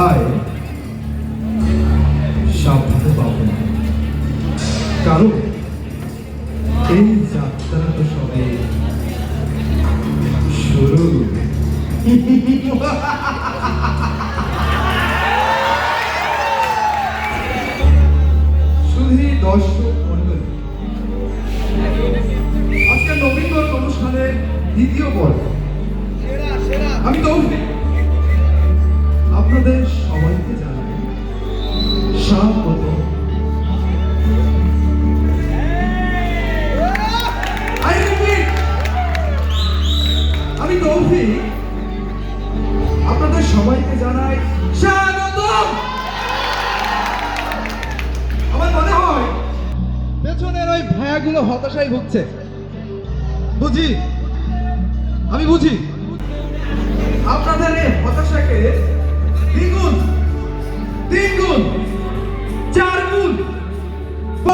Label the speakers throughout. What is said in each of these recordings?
Speaker 1: তাই সাবধানে পাবো কারণ এই যাত্রা তো সবে শুরু। দর্শক আজকে নবীনগর অনুষ্ঠানের দ্বিতীয় পর্ব। আমি তৌফিক আপনাদের সবাইকে জানাই স্বাগত। আমি তৌফিক। আপনাদের সবাইকে জানাই স্বাগত। আমার মনে হয় পেছনের ওই ভায়াগুলো হতাশায় ভুগছে। বুঝি? আমি বুঝি। আপনাদের হতাশাকে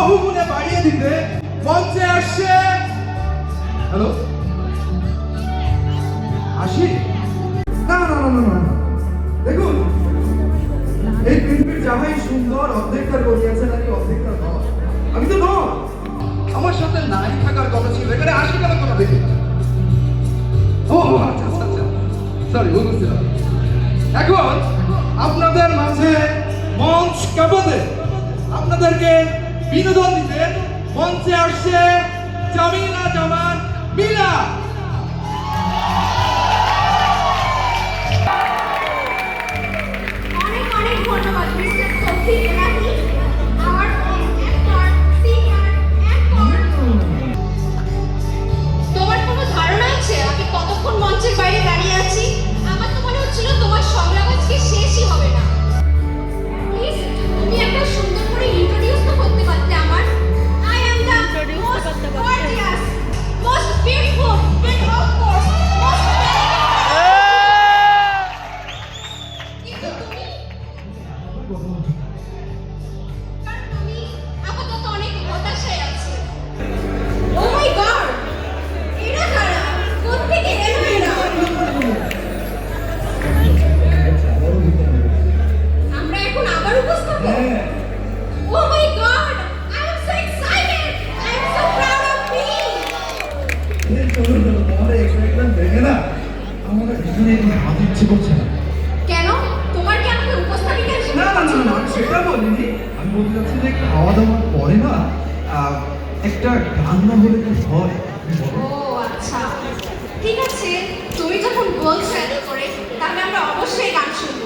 Speaker 1: বহুগুণে বাড়িয়ে দিতে মঞ্চে আসছে হ্যালো আসি না না না না। দেখুন এই পৃথিবীর যাহাই সুন্দর অর্ধেকটা করিয়াছে নাকি অর্ধেকটা নয় আমি তো নয় আমার সাথে নাই থাকার কথা ছিল এখানে আসি কেন কথা দেখি ও আচ্ছা আচ্ছা সরি বুঝছিলাম এখন আপনাদের মাঝে মঞ্চ কাঁপাতে আপনাদেরকে বিনোদন দিতেন মঞ্চে আসছে জামিলা জামান।
Speaker 2: কেন? তোমার কি আমাকে উপস্থাপিকা হিসেবে
Speaker 1: না না না সেটা বলিনি। আমি বলতে চাচ্ছি যে খাওয়া দাওয়ার পরে না একটা গান না হলে তো হয়?
Speaker 2: ও আচ্ছা। ঠিক আছে তুমি যখন বলছো এত করে তাহলে আমরা অবশ্যই গান শুনব।